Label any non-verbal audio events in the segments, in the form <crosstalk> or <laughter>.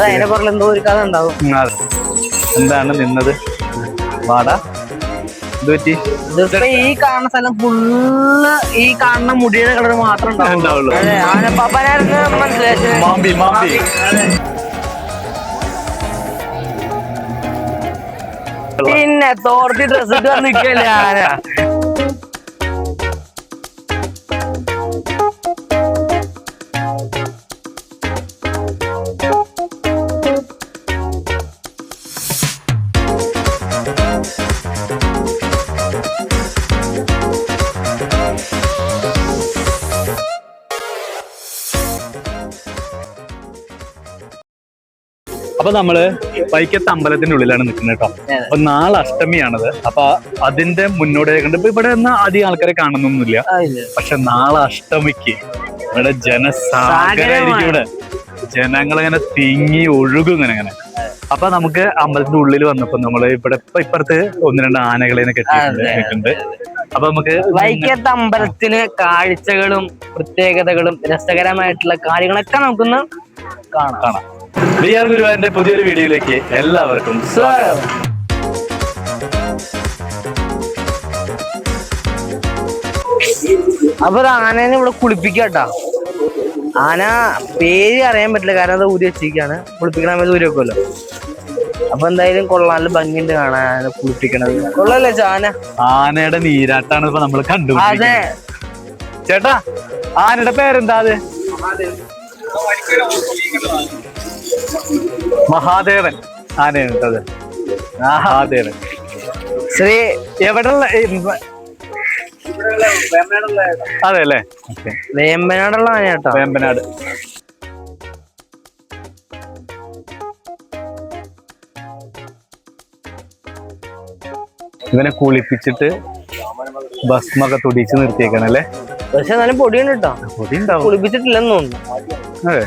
അത് അതിനെ പുറകിൽ എന്തോ ഒരു കഥ ഉണ്ടാവും. എന്താണ് നിന്നത്? വാടാ. ഇത് പറ്റി? ഇതിപ്പോ ഈ കാണുന്ന സ്ഥലം ഫുള്ള് ഈ കാണുന്ന മുടിയുടെ കളർ മാത്രം ഉണ്ടാവുള്ളൂ. ആനപ്പാപ്പനായിരുന്നു മനസ്സിലായി. പിന്നെ തോർത്തി ഡ്രസ് ഇട്ട് വന്ന് ആന? <laughs> അപ്പൊ നമ്മൾ വൈക്കത്ത് അമ്പലത്തിന്റെ ഉള്ളിലാണ് നിൽക്കുന്നത് കേട്ടോ. അപ്പൊ നാളെ അഷ്ടമിയാണത്. അപ്പൊ അതിന്റെ മുന്നോടിയായി കണ്ട് ഇപ്പൊ ഇവിടെ ഒന്നും അധികം ആൾക്കാരെ കാണുന്നൊന്നുമില്ല. പക്ഷെ നാളെ അഷ്ടമിക്ക് ഇവിടെ ജനസാഗരായിരിക്കും ഇവിടെ. ജനങ്ങളിങ്ങനെ തിങ്ങി ഒഴുകും ഇങ്ങനെ ഇങ്ങനെ. അപ്പൊ നമുക്ക് അമ്പലത്തിന്റെ ഉള്ളിൽ വന്നപ്പോ നമ്മൾ ഇവിടെ ഇപ്പൊ ഇപ്പുറത്ത് ഒന്ന് രണ്ട് ആനകളെ കെട്ടിയിട്ടുണ്ട് അപ്പൊ നമുക്ക് വൈക്കത്ത് അമ്പലത്തിന് കാഴ്ചകളും പ്രത്യേകതകളും രസകരമായിട്ടുള്ള കാര്യങ്ങളൊക്കെ നമുക്കൊന്ന് കാണാം. കാണാം. ബി ആർ ഗുരുവായൂരിന്റെ പുതിയൊരു വീഡിയോയിലേക്ക് എല്ലാവർക്കും സ്വാഗതം. അപ്പൊ ആനേനെ ഇവിടെ കുളിപ്പിക്കട്ടാ ആന പേര് അറിയാൻ പറ്റില്ല കാരണം അത് ഊരി വെച്ചിരിക്കാണ്. കുളിപ്പിക്കണ സമയത്ത് ഊരി വെക്കുമല്ലോ അപ്പൊ എന്തായാലും കൊള്ളാം നല്ല ഭംഗിയുണ്ട് കാണാൻ കുളിപ്പിക്കണത്. കൊള്ളല്ലേ ആന? ആനയുടെ നീരാട്ടാണ് ഇപ്പൊ നമ്മൾ അതെ. ചേട്ടാ ആനയുടെ പേരെന്താ അത്? മഹാദേവൻ. ആനയാണ് മഹാദേവൻ. ശ്രീ എവിടെയുള്ള അതെ അല്ലേ വേമ്പനാടുള്ള ആന കേട്ടോ. വേമ്പനാട്. ഇവനെ കുളിപ്പിച്ചിട്ട് ഭസ്മൊക്കെ തുടിച്ച് നിർത്തിയേക്കാണല്ലേ? പക്ഷെ എന്നാലും പൊടിയുണ്ട് കേട്ടോ. പൊടി ഉണ്ടാവും കുളിപ്പിച്ചിട്ടില്ലെന്ന് തോന്നുന്നു. അതെ.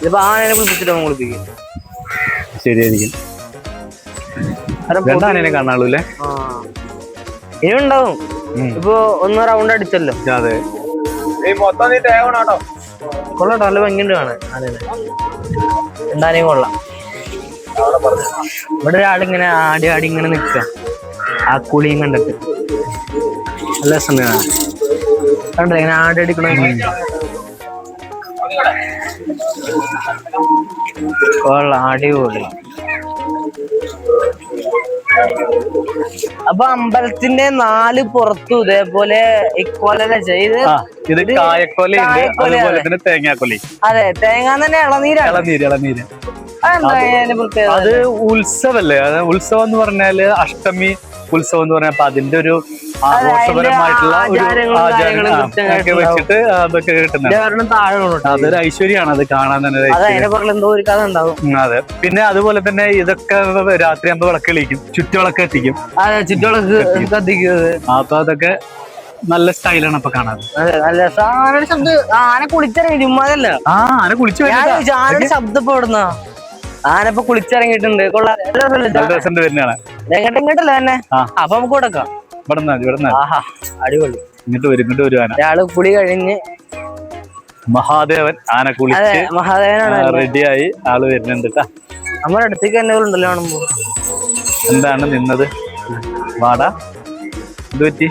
ഇതിപ്പോ ആനനെ കുളിപ്പിച്ചിട്ട് അവൻ കുളിപ്പിക്കും ശരിയായിരിക്കും. കാണാളൂ അല്ലേ. ഇനി ഉണ്ടാവും ഇപ്പൊ ഒന്ന് റൗണ്ട് അടിച്ചല്ലോ. അതെ. കൊള്ളാട്ടോ നല്ല ഭംഗിയുണ്ട് കാണാൻ ആനേനെ. കൊള്ളാം. ഇവിടെ ഒരാളിങ്ങനെ ആടി ആടി ഇങ്ങനെ നിക്ക ആ കുളിയും കണ്ടിട്ട്. നല്ല സമയമാണ് കണ്ടോ ഇങ്ങനെ ആടി അടിക്കണ കൊള്ളാം അടിപൊളി. അപ്പൊ അമ്പലത്തിന്റെ നാല് പുറത്തും ഇതേപോലെ ആ ഇത് കായക്കൊലയുണ്ട്. അതുപോലെ അതെ. തന്നെ തേങ്ങാക്കൊലി. അതെ തേങ്ങ തന്നെ ഇളനീരാണ്. ഇളനീര് ഇളനീര്. അത് ഉത്സവല്ലേ? ഉത്സവം എന്ന് പറഞ്ഞാൽ അഷ്ടമി ഉത്സവം എന്ന് പറഞ്ഞാൽ അപ്പൊ അതിന്റെ ഒരു ആഘോഷപരമായിട്ടുള്ള ഒരു വെച്ചിട്ട് അതൊക്കെ അതൊരു ഐശ്വര്യമാണ് അത് കാണാൻ തന്നെ അത് പിന്നെ അതുപോലെ തന്നെ ഇതൊക്കെ രാത്രി ആകുമ്പോ വിളക്ക് കളിക്കും ചുറ്റുവിളക്ക് എത്തിക്കും ചുറ്റുവിളക്ക് അപ്പൊ അതൊക്കെ നല്ല സ്റ്റൈലാണ് അപ്പൊ കാണാൻ. നല്ല ശബ്ദം ആന കുളിച്ചിറങ്ങി ചുമ്മാതല്ല. ആ ആന കുളിച്ചു ആനയുടെ ശബ്ദം ഇപ്പൊ എവിടുന്നാ? ആന ഇപ്പൊ കുളിച്ചിറങ്ങിയിട്ടുണ്ട്. കൊള്ളാം. ഇങ്ങോട്ടല്ലേ തന്നെ. അപ്പൊ നമുക്ക് കൊടുക്കാം. ഇവിടെ ഇവിടുന്ന് ഇവിടെ നിന്ന് ആഹാ അടിപൊളി. ഇങ്ങോട്ട് വരും ഇങ്ങോട്ട് വരുവാന. ഒരാൾ കുളി കഴിഞ്ഞ് മഹാദേവൻ ആന കുളിച്ച് മഹാദേവനാണ് റെഡിയായി ആൾ വരുന്നുണ്ട് ട്ടാ. നമ്മുടെ അടുത്തേക്ക് തന്നെ ഉണ്ടല്ലോ കാണുമ്പോ. എന്താണ് നിന്നത്? വാടാ. എന്ത് പറ്റി?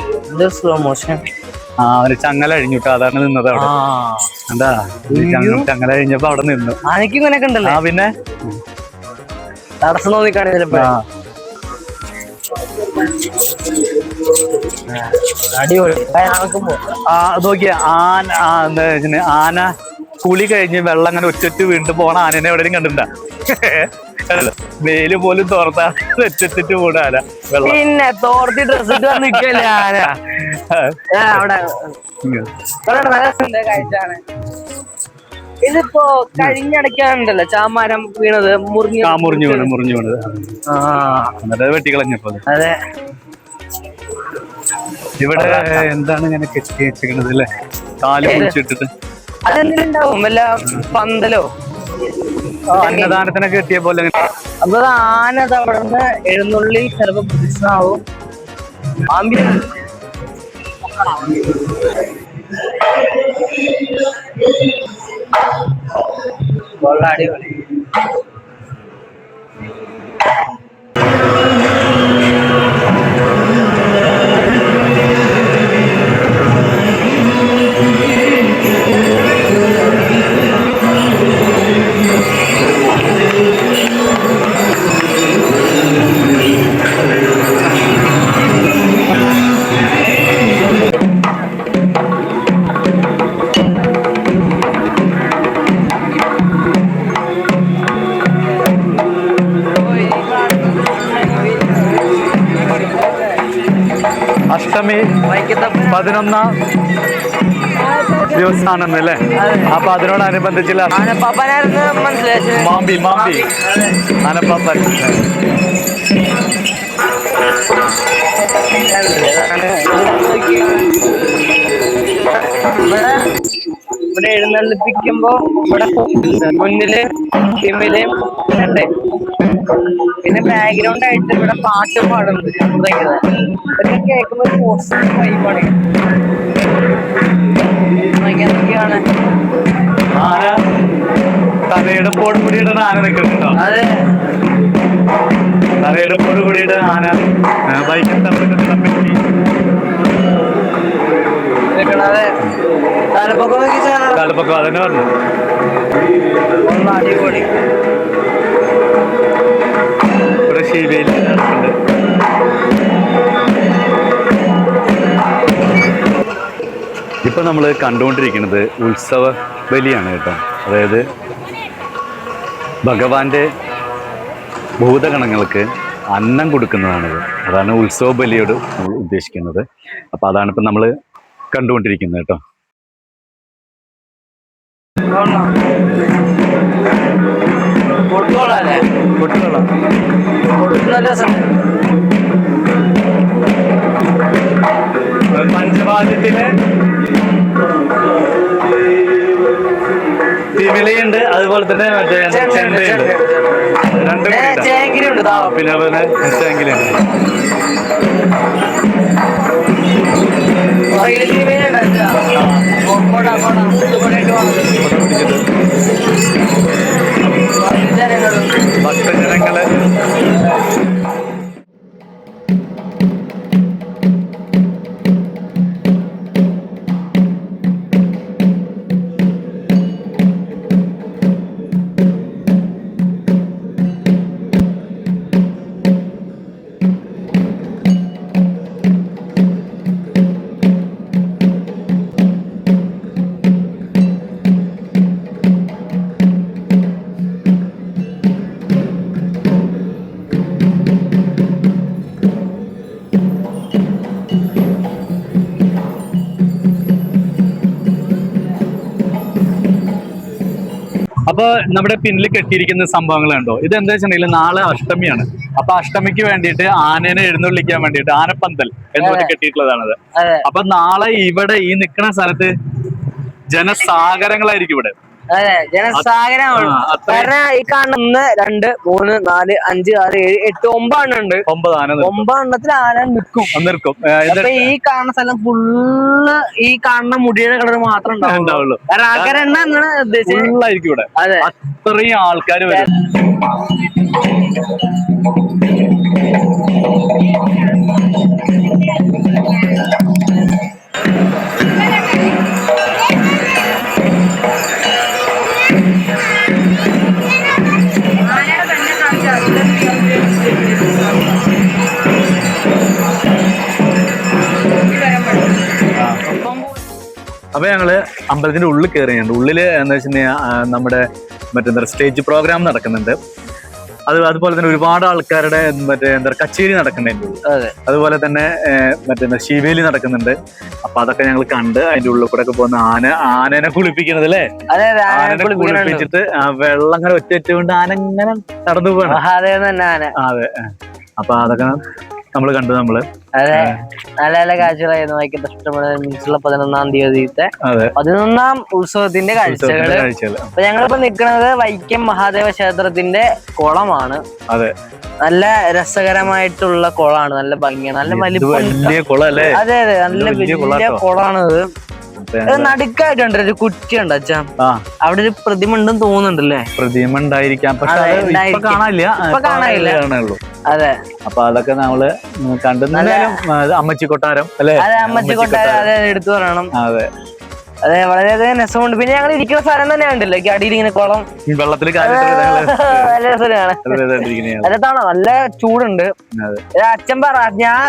സ്ലോ മോഷൻ ആ അവന് ചങ്ങല അഴിഞ്ഞുട്ടോ അതാണ് നിന്നത് അവിടെ. എന്താ? ചങ്ങല അഴിഞ്ഞപ്പോ അവിടെ നിന്നു. ആനയ്ക്കും ഇങ്ങനെയൊക്കെ ഉണ്ടല്ലോ? ആ പിന്നെ? തടസ്സം തോന്നിക്കാണ് ചിലപ്പോ. അടിപൊളി. നോക്കിയ ആന ആ, ആന കുളി കഴിഞ്ഞ് വെള്ളം അങ്ങനെ ഒറ്റൊറ്റ വീണ്ടും പോണ ആനനെ എവിടെയും കണ്ടിട്ടുണ്ടാ? <laughs> വെയിൽ പോലും തോർത്താ ഒറ്റത്തിട്ട് പോണ ആന. വെള്ളം. പിന്നെ തോർത്തി ഡ്രസ് ഇട്ട് നിക്കല്ലേ ആന? <laughs> അവിടെ. ഇതിപ്പോ കഴിഞ്ഞടക്കാണ്ടല്ലോ ചാമാരം വീണത് മുറിഞ്ഞു മുറിഞ്ഞു വീണത് മുറിഞ്ഞു വീണത് ആ. എന്നിട്ട് അത് വെട്ടിക്കളഞ്ഞപ്പോ അത്. ഇവിടെ എന്താണ് ഇങ്ങനെ കെട്ടി വെച്ചിരിക്കണത് അല്ലേ? കാൽ പിടിച്ചിട്ടിട്ട് അതെന്തിനുണ്ടാവും? വല്ല പന്തലോ? അന്നദാനത്തിനൊക്കെ കെട്ടിയ പോലെ. അപ്പൊ ആനത് അവിടെ നിന്ന് എഴുന്നള്ളി ചിലപ്പോ ആംബിയൻസ്. അടിപൊളി അഷ്ടമി പതിനൊന്നാം ദിവസമാണെന്ന് അല്ലേ അപ്പൊ അതിനോടനുബന്ധിച്ചില്ല മാമ്പി മാമ്പി. ആനപ്പാപ്പൻ. ഇവിടെ എഴുന്നള്ളിപ്പിക്കുമ്പോ ഇവിടെ മുന്നിൽ പിന്നിൽ ഉണ്ട് പിന്നെ ബാക്ക്ഗ്രൗണ്ട് ആയിട്ട് ഇവിടെ പാട്ട് പാടുന്നുണ്ട്. ഭയങ്കര. ഇതൊക്കെ കേൾക്കുമ്പോ ഒരു പോസിറ്റീവ് വൈബാണ് എന്തൊക്കെയാണ് ആന തലയെടുപ്പോട് കൂടിയിട്ട് ആന നിൽക്കുന്നുണ്ടോ? അതെ. തലയെടുപ്പോട് കൂടിയിട്ട് ആന. ബൈക്കിൽ തമ്മിൽ തലപ്പൊക്കെ തലപ്പൊക്കെ അതന്നെ പറഞ്ഞു. അടിപൊളി. നമ്മൾ കണ്ടുകൊണ്ടിരിക്കുന്നത് ഉത്സവ ബലിയാണ് കേട്ടോ. അതായത് ഭഗവാന്റെ ഭൂതഗണങ്ങൾക്ക് അന്നം കൊടുക്കുന്നതാണിത്. അതാണ് ഉത്സവ ബലിയോട് നമ്മൾ ഉദ്ദേശിക്കുന്നത്. അപ്പൊ അതാണ് ഇപ്പൊ നമ്മൾ കണ്ടുകൊണ്ടിരിക്കുന്നത് കേട്ടോ. കൊടുത്തോളാല്ലേ രസം തന്നെ മറ്റേ ചെണ്ടയുണ്ട് രണ്ടും പിന്നെ അതുപോലെ ചെങ്കിലുണ്ട് ഭക്തജനങ്ങൾ അപ്പൊ നമ്മുടെ പിന്നിൽ കെട്ടിയിരിക്കുന്ന സംഭവങ്ങൾ കണ്ടോ ഇത് എന്താ വെച്ചിട്ടുണ്ടെങ്കിൽ നാളെ അഷ്ടമിയാണ്. അപ്പൊ അഷ്ടമിക്ക് വേണ്ടിയിട്ട് ആനേനെ എഴുന്നള്ളിക്കാൻ വേണ്ടിയിട്ട് ആനപ്പന്തൽ എന്ന് പറഞ്ഞ് കെട്ടിയിട്ടുള്ളതാണത്. അപ്പൊ നാളെ ഇവിടെ ഈ നിൽക്കുന്ന സ്ഥലത്ത് ജനസാഗരങ്ങളായിരിക്കും ഇവിടെ. അതെ ജനസാഗരമാണ്. കാരണം ഈ കാണുന്ന ഒന്ന് രണ്ട് മൂന്ന് നാല് അഞ്ച് ആറ് ഏഴ് എട്ട് ഒമ്പതെണ്ണുണ്ട് ഒമ്പത് ആന. ഒമ്പതെണ്ണത്തിൽ ആന നിൽക്കും. നിൽക്കും. അപ്പൊ ഈ കാണുന്ന സ്ഥലം ഫുള്ള് ഈ കാണുന്ന മുടിയുടെ കളർ മാത്രം ഉണ്ടാവുള്ളൂ. കാരണം ആകരെണ്ണ എന്നാണ് ഉദ്ദേശിച്ചത്. ഇവിടെ. അതെ. അത്രയും ആൾക്കാർ വരും. ഞങ്ങൾ അമ്പലത്തിന്റെ ഉള്ളിൽ കയറിയുണ്ട് ഉള്ളിൽ എന്താ വെച്ചിട്ടുണ്ടെങ്കിൽ നമ്മുടെ മറ്റെന്താ സ്റ്റേജ് പ്രോഗ്രാം നടക്കുന്നുണ്ട്. അത് അതുപോലെ തന്നെ ഒരുപാട് ആൾക്കാരുടെ മറ്റേ എന്താ പറയുക കച്ചേരി നടക്കുന്നുണ്ട്. ഉള്ളിൽ. അതെ. അതുപോലെ തന്നെ മറ്റേ ശിവേലി നടക്കുന്നുണ്ട്. അപ്പൊ അതൊക്കെ ഞങ്ങൾ കണ്ട് അതിന്റെ ഉള്ളിൽ കൂടെ ഒക്കെ പോകുന്ന ആന ആനനെ കുളിപ്പിക്കുന്നത് അല്ലേ? ആനനെ കുളിപ്പിച്ചിട്ട് വെള്ളം അങ്ങനെ ഒറ്റ ഒറ്റ കൊണ്ട് ആന ഇങ്ങനെ നടന്നു പോകണം അതെ. അപ്പൊ അതൊക്കെ നമ്മൾ കണ്ടു നമ്മൾ. അതെ. നല്ല നല്ല കാഴ്ചകളായിരുന്നു. വൈക്കത്തെ ഇഷ്ടപ്പെടുന്ന പതിനൊന്നാം തീയതിത്തെ അതെ. പതിനൊന്നാം ഉത്സവത്തിന്റെ കാഴ്ചകൾ. കാഴ്ചകൾ. അപ്പൊ ഞങ്ങളിപ്പോ നിൽക്കുന്നത് വൈക്കം മഹാദേവ ക്ഷേത്രത്തിന്റെ കുളമാണ്. അതെ. നല്ല രസകരമായിട്ടുള്ള കുളമാണ് നല്ല ഭംഗിയാണ്. നല്ല വലിപ്പം. അതെ അതെ. നല്ല വലിയ വലിയ കുളാട്ടോ. കുളമാണ് ഇത് നടുക്കായിട്ടുണ്ട്. ഒരു കുറ്റി ഉണ്ട് അച്ഛാ അവിടെ ഒരു പ്രതിമ ഉണ്ടെന്ന് തോന്നുന്നുണ്ടല്ലേ? പ്രതിമ ഉണ്ടായിരിക്കാം. പക്ഷെ കാണാനില്ല. കാണുള്ളൂ കാണാനില്ല. അതെ. അപ്പൊ അതൊക്കെ നമ്മൾ കണ്ടു അമ്മച്ചി കൊട്ടാരം അല്ലെ? അതെ അമ്മച്ചി കൊട്ടാരം അതെ എടുത്തു പറയണം. അതെ. അതെ വളരെയധികം രസമുണ്ട്. പിന്നെ ഞങ്ങൾ ഇരിക്കുന്ന സ്ഥലം തന്നെ ഉണ്ടല്ലോ അടിയിൽ ഇങ്ങനെ കുളം. വെള്ളത്തിൽ നല്ല രസമാണ്. അതിനകത്താണോ നല്ല ചൂടുണ്ട്. അച്ഛൻ പറ ഞാൻ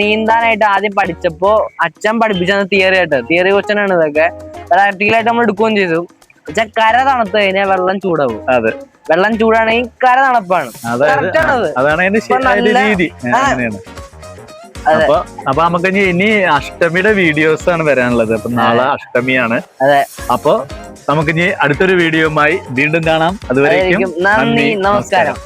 നീന്താനായിട്ട് ആദ്യം പഠിച്ചപ്പോ അച്ഛൻ പഠിപ്പിച്ചത് തിയറി ആയിട്ട് തിയറി ക്വസ്റ്റൻ ആണ് ഇതൊക്കെ. പ്രാക്ടിക്കലായിട്ട് നമ്മൾ എടുക്കുകയും ചെയ്തു. പക്ഷെ കര തണുത്ത് കഴിഞ്ഞാൽ വെള്ളം ചൂടാവും. അതെ. വെള്ളം ചൂടാണെങ്കിൽ കര തണുപ്പാണ്. അതാണ് അതിന്റെ ശ- ഇപ്പൊ അതിന്റെ നല്ല- രീതി. അപ്പൊ അപ്പൊ നമുക്ക് ഇനി അഷ്ടമിയുടെ വീഡിയോസ് ആണ് വരാനുള്ളത്. അപ്പൊ നാളെ അഷ്ടമിയാണ്. അപ്പൊ നമുക്ക് ഇനി അടുത്തൊരു വീഡിയോയുമായി വീണ്ടും കാണാം. അതുവരെയും നന്ദി നമസ്കാരം.